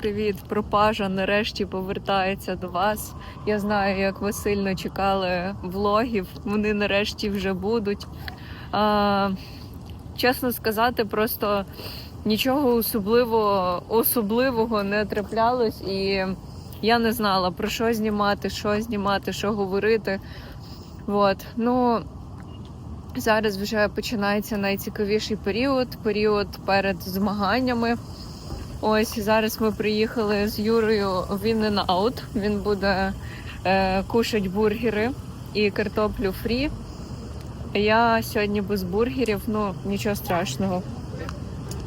Привіт, пропажа нарешті повертається до вас. Я знаю, як ви сильно чекали влогів. Вони нарешті вже будуть. Чесно сказати, просто нічого особливого, особливого не траплялось, і я не знала про що знімати, що знімати, що говорити. От. Ну, зараз вже починається найцікавіший період період перед змаганнями. Ось зараз ми приїхали з Юрою в In Out. Він буде е, кушати бургери і картоплю фрі. Я сьогодні без бургерів, ну нічого страшного.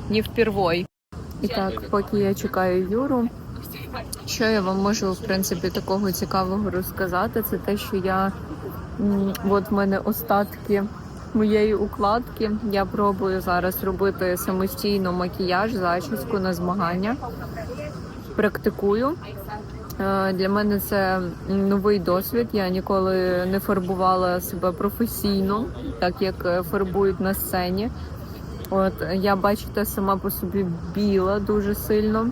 Ні впервой. І так, поки я чекаю Юру, що я вам можу в принципі такого цікавого розказати, це те, що я от в мене остатки моєї укладки. Я пробую зараз робити самостійно макіяж, зачіску на змагання. Практикую. Е, Для мене це новий досвід. Я ніколи не фарбувала себе професійно, так як е, фарбують на сцені. От я бачите, сама по собі біла дуже сильно.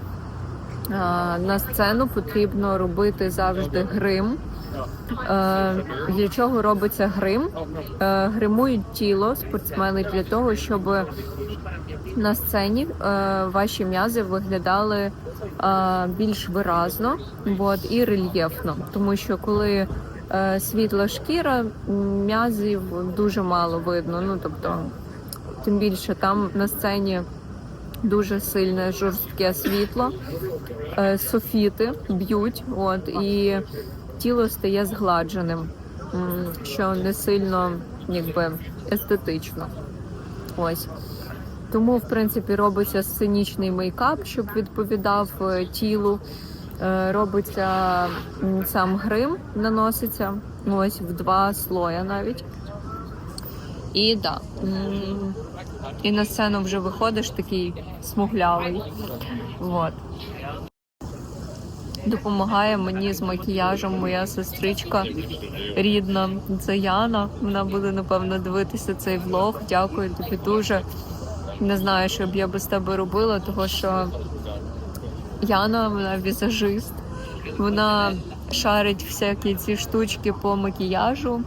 Е, На сцену потрібно робити завжди грим. Е, Для чого робиться грим? Е, Гримують тіло спортсмени для того, щоб на сцені е, ваші м'язи виглядали більш виразно от, і рельєфно. Тому що коли світла шкіра, м'язів дуже мало видно. Ну тобто, тим більше там на сцені дуже сильне жорстке світло, софіти б'ють, от і тіло стає згладженим, що не сильно якби естетично. Ось. Тому, в принципі, робиться сценічний мейкап, щоб відповідав е, тілу. Е, Робиться сам грим, наноситься ось в два слоя навіть. І да. І на сцену вже виходиш такий смуглявий. Вот. Допомагає мені з макіяжем моя сестричка рідна. Це Яна. Вона буде напевно дивитися цей влог. Дякую тобі дуже. Не знаю, що б я без тебе робила, тому що Яна, вона візажист, вона шарить всякі ці штучки по макіяжу.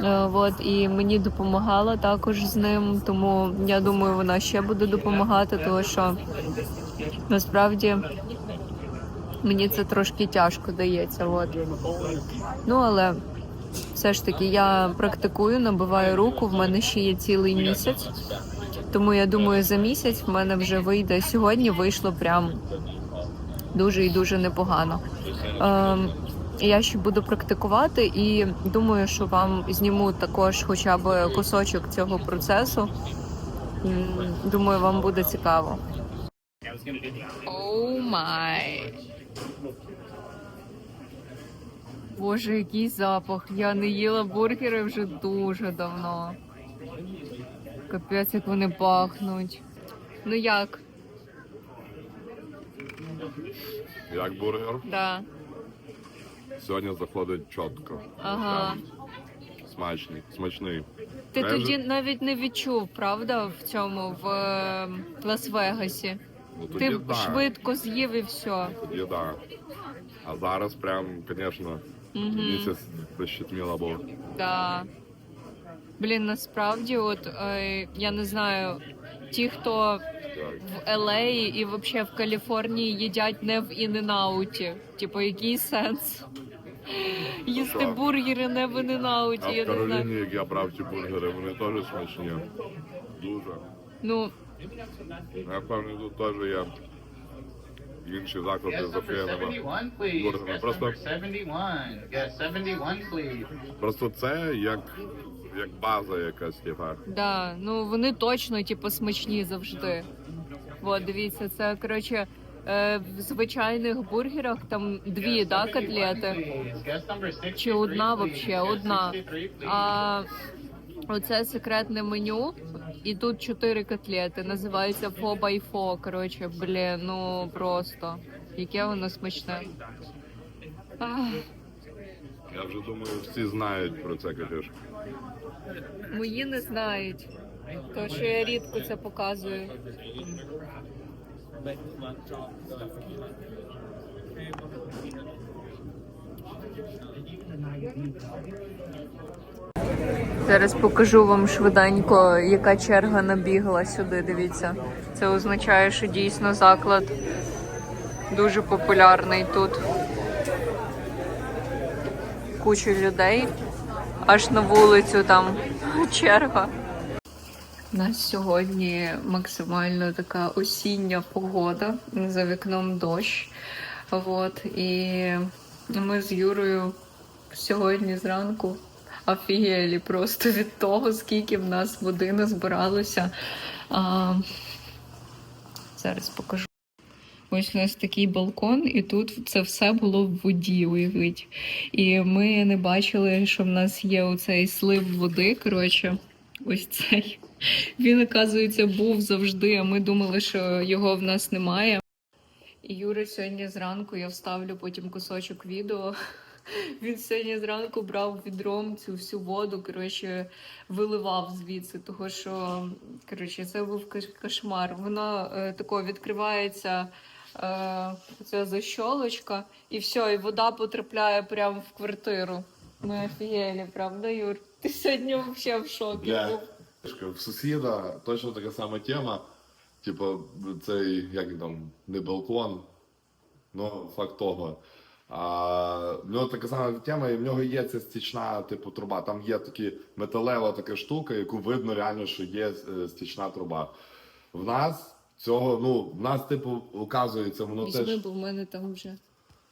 Е, От, і мені допомагала також з ним, тому я думаю, вона ще буде допомагати, тому що насправді мені це трошки тяжко дається. От. Ну але все ж таки я практикую, набиваю руку, в мене ще є цілий місяць. Тому я думаю, за місяць в мене вже вийде. Сьогодні вийшло прям дуже і дуже непогано. Ем, я ще буду практикувати і думаю, що вам зніму також хоча б кусочок цього процесу. Думаю, вам буде цікаво. Оу май. Боже, який запах. Я не їла бургери вже дуже давно. Капець, як вони пахнуть. Ну як? Як бургер? Да. Сьогодні заходить чітко. Ага. Смачний, смачний. Ти Реже? тоді навіть не відчув, правда, в цьому в е, Лас-Вегасі. Ну, тоді Ти да. швидко з'їв і все. Тоді да. А зараз прям, звісно, місяць прищетміло було. Да. Блін, насправді, от е, я не знаю, ті, хто в LA і взагалі в Каліфорнії їдять не в In-N-Out. Типу, який сенс? Їсти що? бургери не в А я в не знаю. Кароліні, як я брав ті бургери, вони теж смачні. Дуже. Ну, Я впевнений, тут теж є інші заклади за 71, please. Просто, number 71. Yes, 71, please. просто це як, як база якась, типа. да, ну вони точно, типу, смачні завжди. От, дивіться, це коротше. е, В звичайних бургерах там дві да, котлети. Please. Guest number 63, Чи одна? Guest Одна. А оце секретне меню, і тут чотири котлети. Називається фо by фо. Коротше, блін, ну просто. Яке воно смачне. Ах, Я вже думаю, всі знають про це, Катюш. мої не знають. То що я рідко це показую. Зараз покажу вам швиденько, яка черга набігла сюди. Дивіться. Це означає, що дійсно заклад дуже популярний тут. Куча людей. Аж на вулицю там черга. У нас сьогодні максимально така осіння погода. За вікном дощ. От, і ми з Юрою сьогодні зранку офігелі просто від того, скільки в нас води назбиралося. А, зараз покажу. Ось у нас такий балкон, і тут це все було в воді, уявіть. І ми не бачили, що в нас є оцей слив води. Коротше, ось цей. Він, оказується, був завжди, а ми думали, що його в нас немає. І Юра сьогодні зранку я вставлю потім кусочок відео. Він сьогодні зранку брав відром цю всю воду, коротше, виливав звідси, того що коротше, це був кошмар. Воно е, тако відкривається е, ця защолочка, і все, і вода потрапляє прямо в квартиру. Ми офігелі, правда, Юр? Ти сьогодні взагалі в шокі був. В сусіда точно така сама тема. Типу, цей, як там, не балкон, ну, факт того. А, в нього така сама тема, і в нього є ця стічна, типу, труба. Там є такі металева така штука, яку видно реально, що є е, стічна труба. В нас цього, ну, в нас, типу, оказується, воно теж. Бо в мене там вже.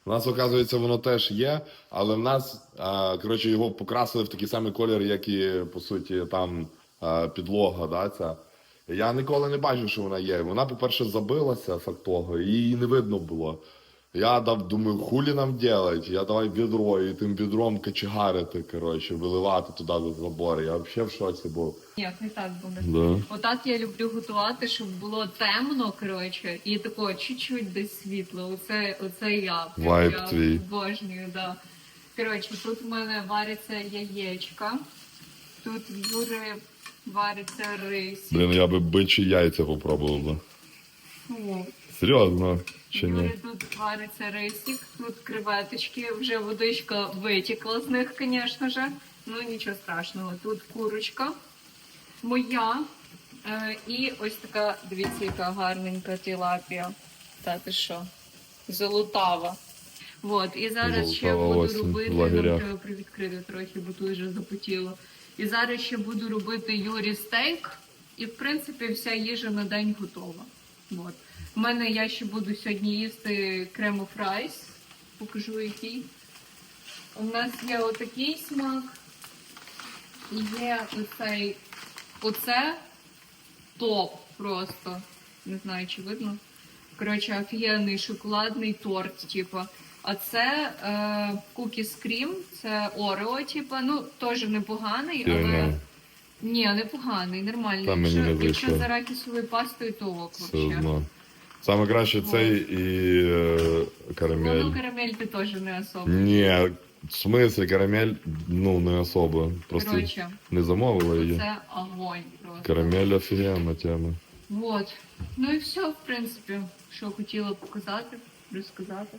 У нас, оказується, воно теж є, але в нас, а, коротше, його покрасили в такий самий колір, як і, по суті, там а, підлога, да, ця. Я ніколи не бачив, що вона є. Вона, по-перше, забилася, факт того, і її не видно було. Я дав, думаю, хулі нам делать? Я давай відро, і тим відром качегарити, коротше, виливати туди до забору. Я взагалі в шоці був. Ні, не так буде. Да. Отак я люблю готувати, щоб було темно, коротше, і тако чуть-чуть десь світло. Оце, оце я. Вайб я твій. обожнюю, да. Коротше, тут в мене варяться яєчка, тут в Юри вариться рис. Блін, я би бичі яйця попробував би. Фу. Серйозно, чи ні? Тут вариться рисик, тут креветочки, вже водичка витікла з них, звісно ж. Ну нічого страшного. Тут курочка моя. Е, і ось така, дивіться, яка гарненька тілапія. Та ти що? Золотава. От, і зараз ще буду осінь в робити, лагерях. нам треба привідкрити трохи, бо тут вже запотіло. І зараз ще буду робити Юрі стейк. І, в принципі, вся їжа на день готова. От. У мене я ще буду сьогодні їсти крему фрайс. Покажу який. У нас є отакий смак. І є оцей. Оце топ просто. Не знаю, чи видно. Коротше, офігенний шоколадний торт, типу. А це е, кукіс крім, це Орео, типу, ну, теж непоганий, але. знаю. Ні, непоганий, нормальний. Мені якщо, не якщо за ракісовою пастою, то ок Все одно. Саме краще цей і е, карамель. Ну, карамель ти теж не особо. Ні, в смислі карамель, ну не особо. Просто Коротше, не замовила її. це огонь просто. Карамель офігенна тема. Вот. Ну і все, в принципі, що хотіла показати, розказати.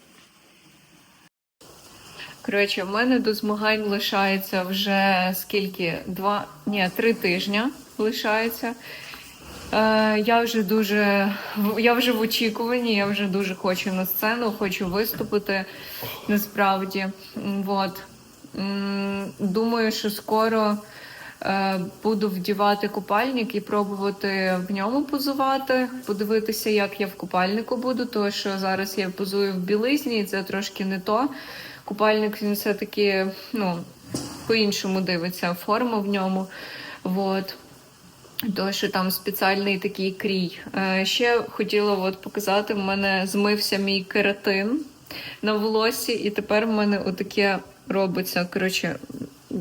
Коротше, в мене до змагань лишається вже скільки? Два, ні, три тижні лишається. Е, я вже дуже я вже в очікуванні, я вже дуже хочу на сцену, хочу виступити насправді. М, Думаю, що скоро е, буду вдівати купальник і пробувати в ньому позувати, подивитися, як я в купальнику буду, тому що зараз я позую в білизні, і це трошки не то. Купальник він все-таки ну, по-іншому дивиться, форма в ньому. Вот. Тому що там спеціальний такий крій. Е, ще хотіла от показати, в мене змився мій кератин на волосі, і тепер в мене отаке робиться. Коротше,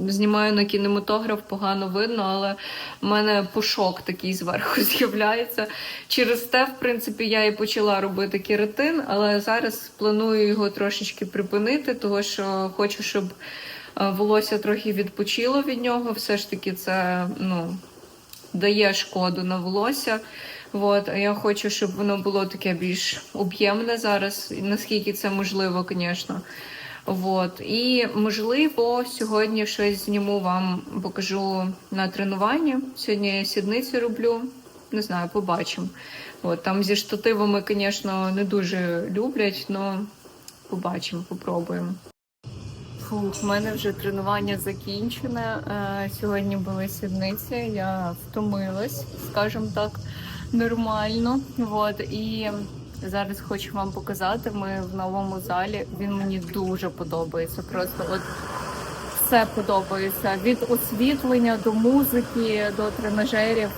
знімаю на кінематограф, погано видно, але в мене пушок такий зверху з'являється. Через те, в принципі, я і почала робити кератин, але зараз планую його трошечки припинити, тому що хочу, щоб е, волосся трохи відпочило від нього. Все ж таки, це ну, дає шкоду на волосся. От, я хочу, щоб воно було таке більш об'ємне зараз, наскільки це можливо, звісно. От. І можливо, сьогодні щось зніму вам, покажу на тренуванні. Сьогодні я сідниці роблю. Не знаю, побачимо. От, там зі штативами, звісно, не дуже люблять, але побачимо, попробуємо. Фух, в мене вже тренування закінчене. Е, Сьогодні були сідниці, я втомилась, скажімо так, нормально. От, і зараз хочу вам показати. Ми в новому залі. Він мені дуже подобається. Просто от все подобається. Від освітлення до музики, до тренажерів.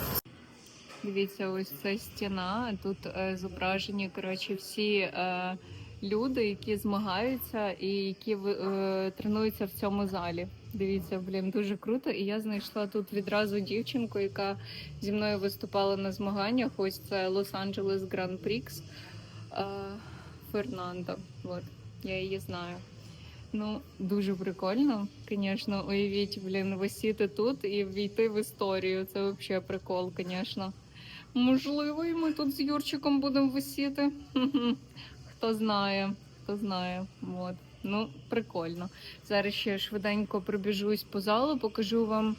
Дивіться, ось ця стіна. Тут е, зображені коротше всі е, люди, які змагаються і які е, тренуються в цьому залі. Дивіться, блін, дуже круто. І я знайшла тут відразу дівчинку, яка зі мною виступала на змаганнях. Ось це Лос-Анджелес Гран Прікс е, Фернандо. От, я її знаю. Ну, дуже прикольно, звісно. Уявіть, блін, висіти тут і війти в історію. Це взагалі прикол, звісно. Можливо, і ми тут з Юрчиком будемо висіти. Хто знає, хто знає. От. Ну, прикольно. Зараз ще швиденько пробіжусь по залу, покажу вам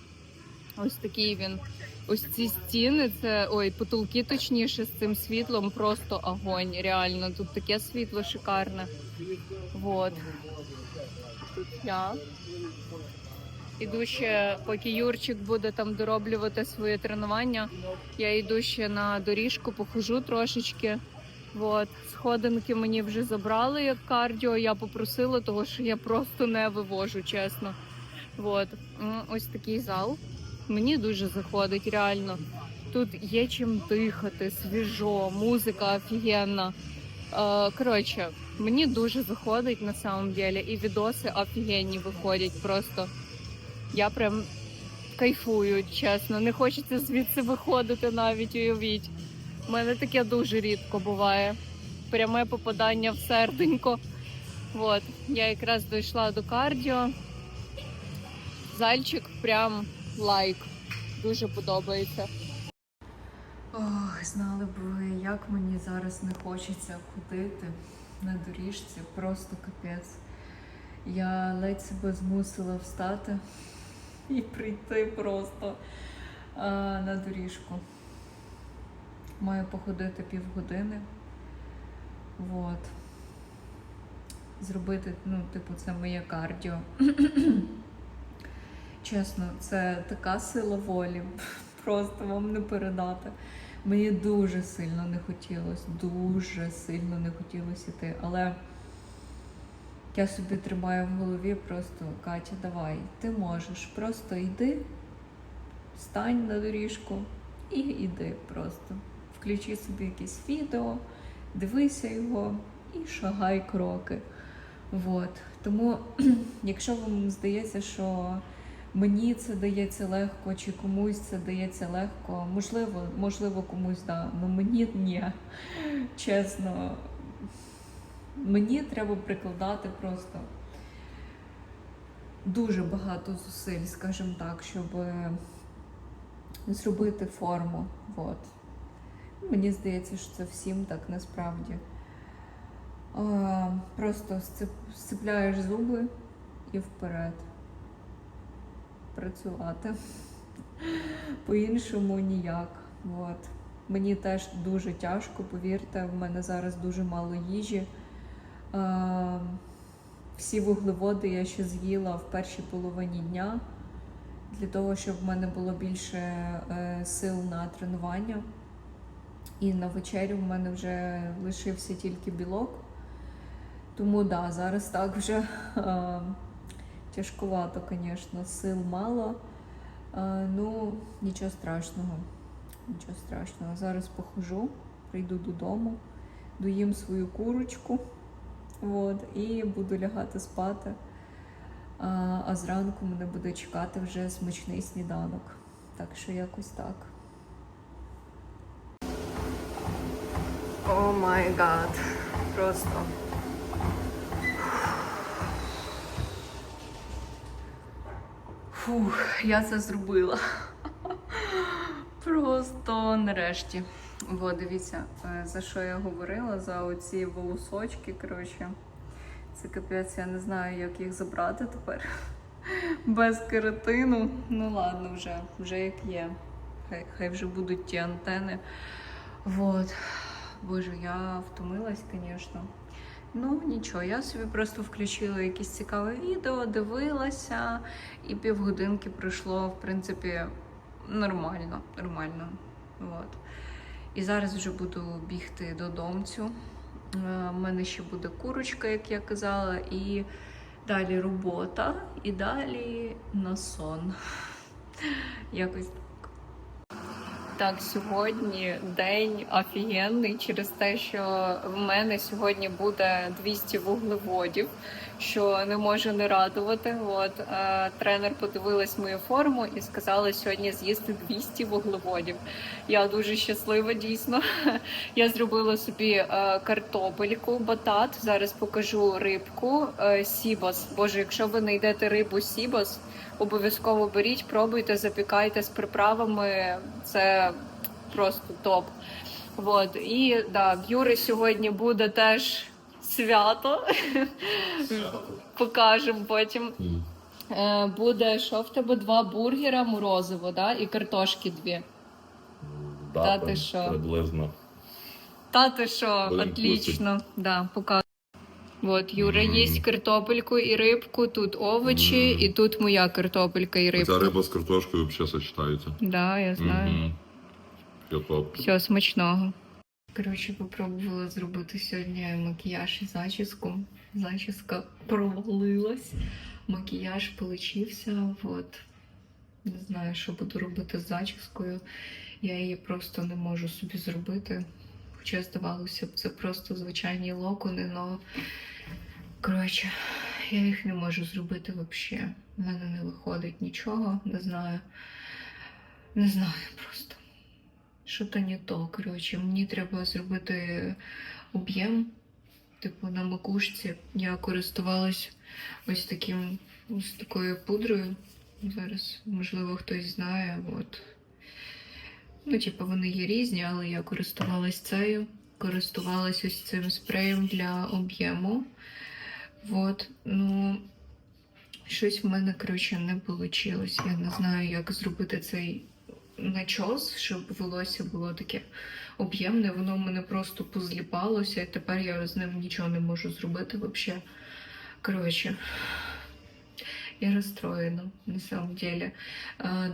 ось такий він. Ось ці стіни, це ой, потолки точніше з цим світлом, просто огонь. Реально, тут таке світло шикарне. Вот. Тут я. Іду ще, поки Юрчик буде там дороблювати своє тренування. Я йду ще на доріжку, похожу трошечки. От. Сходинки мені вже забрали як кардіо. Я попросила, того що я просто не вивожу, чесно. От. Ось такий зал. Мені дуже заходить, реально. Тут є чим дихати, свіжо, музика офігенна. Е, коротше, мені дуже заходить на самом деле, і відоси офігенні виходять просто. Я прям кайфую, чесно. Не хочеться звідси виходити навіть уявіть. У мене таке дуже рідко буває. Пряме попадання в серденько. От, я якраз дійшла до кардіо. Зальчик прям лайк. Дуже подобається. Ох, знали б ви, як мені зараз не хочеться ходити на доріжці, просто капець. Я ледь себе змусила встати і прийти просто а, на доріжку. Маю походити півгодини. Вот. Зробити, ну, типу, це моє кардіо. Чесно, це така сила волі. Просто вам не передати. Мені дуже сильно не хотілося, дуже сильно не хотілося йти. Але я собі тримаю в голові просто Катя, давай, ти можеш. Просто йди, встань на доріжку і йди просто. Включи собі якесь відео, дивися його і шагай кроки. Вот. Тому, якщо вам здається, що мені це дається легко, чи комусь це дається легко, можливо, можливо, комусь да, але мені ні. Чесно, мені треба прикладати просто дуже багато зусиль, скажімо так, щоб зробити форму. Вот. Мені здається, що це всім так насправді. Просто сцепляєш зуби і вперед. Працювати. По-іншому ніяк. От. Мені теж дуже тяжко, повірте, в мене зараз дуже мало їжі. Всі вуглеводи я ще з'їла в першій половині дня для того, щоб в мене було більше е, сил на тренування. І на вечерю в мене вже лишився тільки білок. Тому да, зараз так вже е, тяжкувато, звісно, сил мало. Е, ну, нічого страшного. Нічого страшного. Зараз похожу, прийду додому, доїм свою курочку от, і буду лягати спати. А, а зранку мене буде чекати вже смачний сніданок. Так що якось так. О май гад. Просто. Фух, я це зробила. Просто нарешті. Во, дивіться, е, за що я говорила, за оці волосочки, коротше. Це капець, я не знаю, як їх забрати тепер. Без кератину. Ну ладно, вже, вже як є. Хай, хай вже будуть ті антени. Вот. Боже, я втомилась, звісно. Ну, нічого, я собі просто включила якесь цікаве відео, дивилася, і півгодинки пройшло, в принципі, нормально. нормально. От. І зараз вже буду бігти додомцю. У мене ще буде курочка, як я казала, і далі робота, і далі на сон. Якось так. Сьогодні день офігенний через те, що в мене сьогодні буде 200 вуглеводів, що не може не радувати. От е, тренер подивилась мою форму і сказала сьогодні з'їсти 200 вуглеводів. Я дуже щаслива, дійсно. Я зробила собі е, картопельку, батат. Зараз покажу рибку е, сібос. Боже, якщо ви знайдете рибу сібос, обов'язково беріть, пробуйте, запікайте з приправами. Це просто топ. Вот. І да, в Юри сьогодні буде теж свято. Покажемо потім. Е, Буде що в тебе два бургера, морозиво, да? і картошки дві. Та ти що? Приблизно. Та ти що, Будем отлично. Да, показую. От, Юра Мгм. їсть картопельку і рибку, тут овочі, Мгм. і тут моя картопелька і рибка. Ця риба з картошкою взагалі сочетається. Да, я знаю. Мгм. Фіотоп. Все, смачного. Коротше, попробувала зробити сьогодні макіяж і зачіску. Зачіска провалилась, макіяж получився. От. Не знаю, що буду робити з зачіскою. Я її просто не можу собі зробити. Хоча здавалося б, це просто звичайні локони, але коротше, я їх не можу зробити взагалі. У мене не виходить нічого, не знаю. Не знаю просто що-то не то. Коротше, мені треба зробити об'єм. Типу на макушці я користувалась ось таким ось такою пудрою. Зараз, можливо, хтось знає. От. Ну, типу, вони є різні, але я користувалась цією. Користувалась ось цим спреєм для об'єму. От. Ну, щось в мене, коротше, не вийшло. Я не знаю, як зробити цей начос, щоб волосся було таке об'ємне, воно в мене просто позліпалося, і тепер я з ним нічого не можу зробити взагалі. Коротше, я розстроєна на самом деле.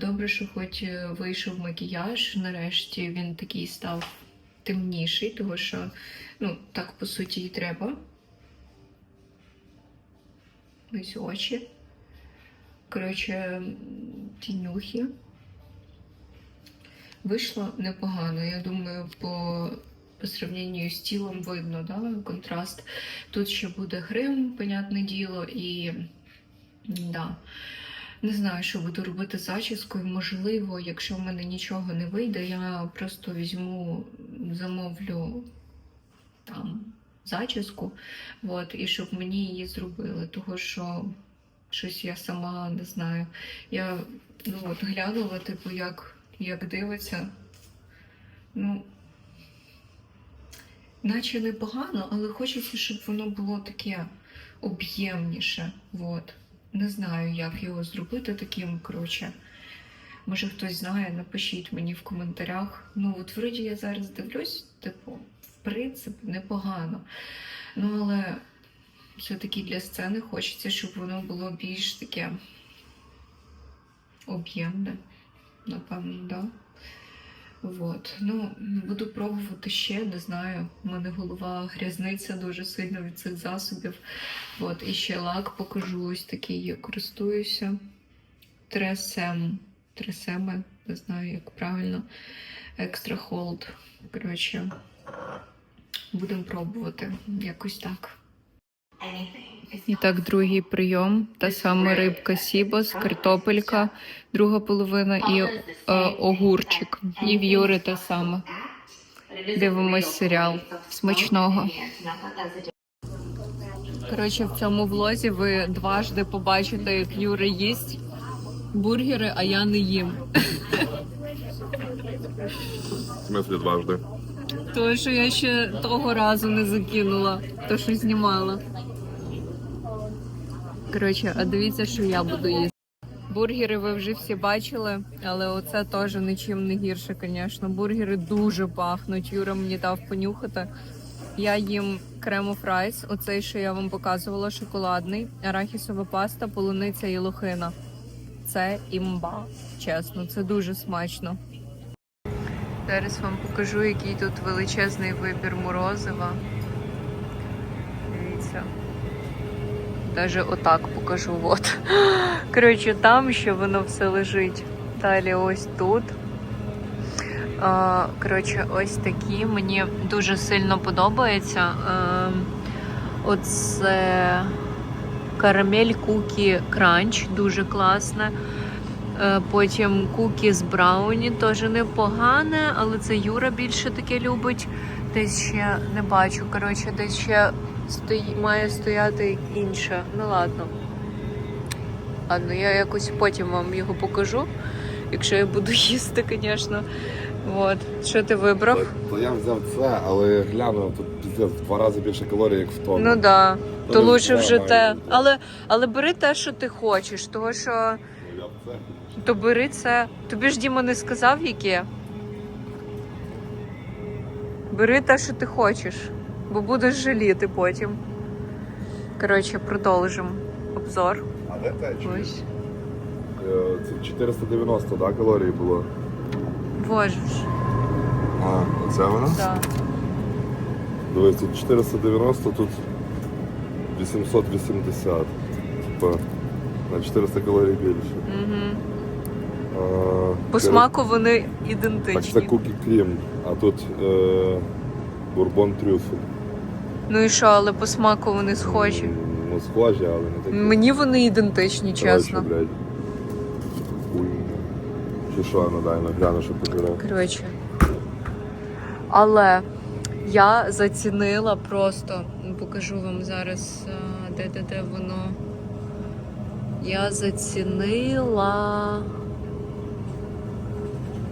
Добре, що хоч е, вийшов макіяж, нарешті він такий став темніший, тому що, ну, так по суті і треба. Ось очі. Коротше, тінюхи. Вийшло непогано. Я думаю, по, по з тілом видно да, контраст. Тут ще буде грим, понятне діло, і да. Не знаю, що буду робити з зачіскою. Можливо, якщо в мене нічого не вийде, я просто візьму, замовлю там зачіску, от, і щоб мені її зробили. Того що щось я сама не знаю. Я ну, от, глянула, типу, як як дивиться. Ну, наче непогано, але хочеться, щоб воно було таке об'ємніше. Вот. Не знаю, як його зробити таким, коротше. Може хтось знає, напишіть мені в коментарях. Ну, от вроді я зараз дивлюсь, типу, в принципі, непогано. Ну, але все-таки для сцени хочеться, щоб воно було більш таке об'ємне. Напевно, да. Вот. Ну, буду пробувати ще, не знаю. У мене голова грязниться дуже сильно від цих засобів. От, і ще лак покажу ось такий я користуюся. Тресем. Тресеми, не знаю, як правильно. Екстра холд. Коротше, будемо пробувати. Якось так. І так, другий прийом. Та сама рибка Сібос, картопелька, друга половина і е, огурчик. І в Юри те саме. Дивимось серіал. Смачного. Коротше, в цьому влозі ви дважди побачите, як Юра їсть бургери, а я не їм. В смислі дважди. То, що я ще того разу не закинула, то що знімала. Коротше, а дивіться, що я буду їсти. Бургери ви вже всі бачили, але оце теж нічим не гірше, звісно. Бургери дуже пахнуть. Юра мені дав понюхати. Я їм крему фрайс, оцей, що я вам показувала, шоколадний, арахісова паста, полуниця і лохина. Це імба, чесно, це дуже смачно. Зараз вам покажу, який тут величезний вибір морозива. Дивіться. Даже отак покажу. От. Коротше, там ще воно все лежить. Далі ось тут. Коротше, ось такі. Мені дуже сильно подобається. Е, Оце карамель кукі кранч, дуже класне. Е, Потім кукі з брауні теж непогане, але це Юра більше таке любить. Десь ще не бачу. Коротше, десь ще стої... має стояти інше. Ну ладно. Ладно, я якось потім вам його покажу, якщо я буду їсти, звісно. От. Що ти вибрав? То я взяв це, але глянув, тут піздець в два рази більше калорій, як в тому. Ну да. То То лучше вже те. Але, але бери те, що ти хочеш, того що. Ну. То бери це. Тобі ж Діма не сказав, яке. Бери те, що ти хочеш, бо будеш жаліти потім. Коротше, продовжимо обзор. А де? Ось. Це 490, так, калорій було? Боже ж. А, оце вона? Да. Дивись, тут 490, тут 880. Типа на 400 калорій більше. Угу. А, По це- смаку вони Так, це ідентичні. кукі крім, а тут е, бурбон трюфель. Ну і що, але по смаку вони схожі. Ну, схожі, але не такі. Мені вони ідентичні, Коротше, чесно. блядь. Хуй. Чи що, ну дай, ну гляну, що побирав. Коротше. Але я зацінила просто. Покажу вам зараз, де де де воно. Я зацінила.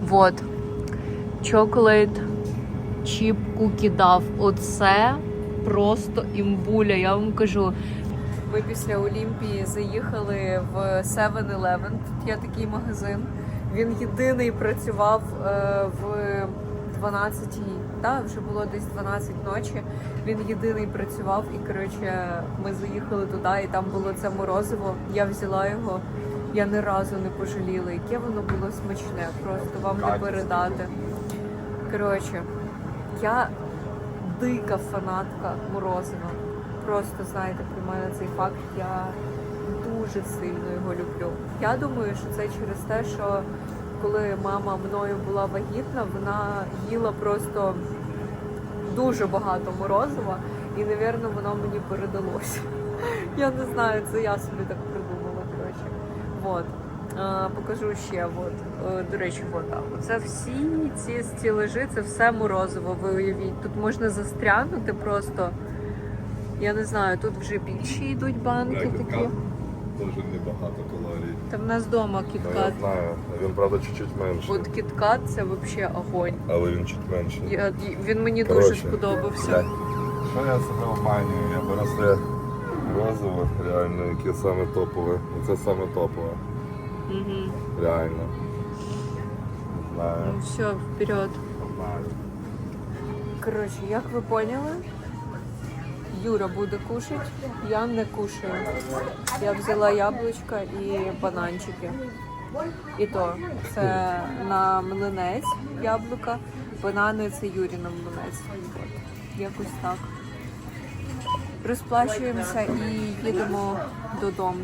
Вот. Chocolate Chip Cookie Duff. Оце просто імбуля. Я вам кажу. Ми після Олімпії заїхали в 7-Eleven. Тут є такий магазин. Він єдиний працював е, в 12 да, вже було десь 12 ночі. Він єдиний працював, і коротше, ми заїхали туди, і там було це морозиво. Я взяла його. Я ні разу не пожаліла, яке воно було смачне, просто вам не передати. Коротше, я дика фанатка морозива. Просто знаєте, про мене цей факт. Я дуже сильно його люблю. Я думаю, що це через те, що коли мама мною була вагітна, вона їла просто дуже багато морозива, і, напевно, воно мені передалося. Я не знаю, це я собі так придумала. Коротше. Вот. Покажу ще. От. Е, До речі, от так. Це всі ці стілежі, це все морозиво. Ви уявіть. Тут можна застрягнути просто. Я не знаю, тут вже більші йдуть банки такі. Дуже небагато калорій. Та в нас вдома Ну, я кіткат. знаю, він правда чуть-чуть менший. От кіткат це взагалі огонь. Але він чуть менший. Я, він мені Коротше, дуже сподобався. блядь, Що я себе обманюю? Я беру себе розове, реально, яке саме топове. І це саме топове. Угу. Реально. Не знаю. Ну все, вперед. Коротше, як ви поняли, Юра буде кушати, я не кушаю. Я взяла яблучка і бананчики. І то це на млинець яблука, банани це Юрі на млинець. От, якось так. Розплачуємося і їдемо додому.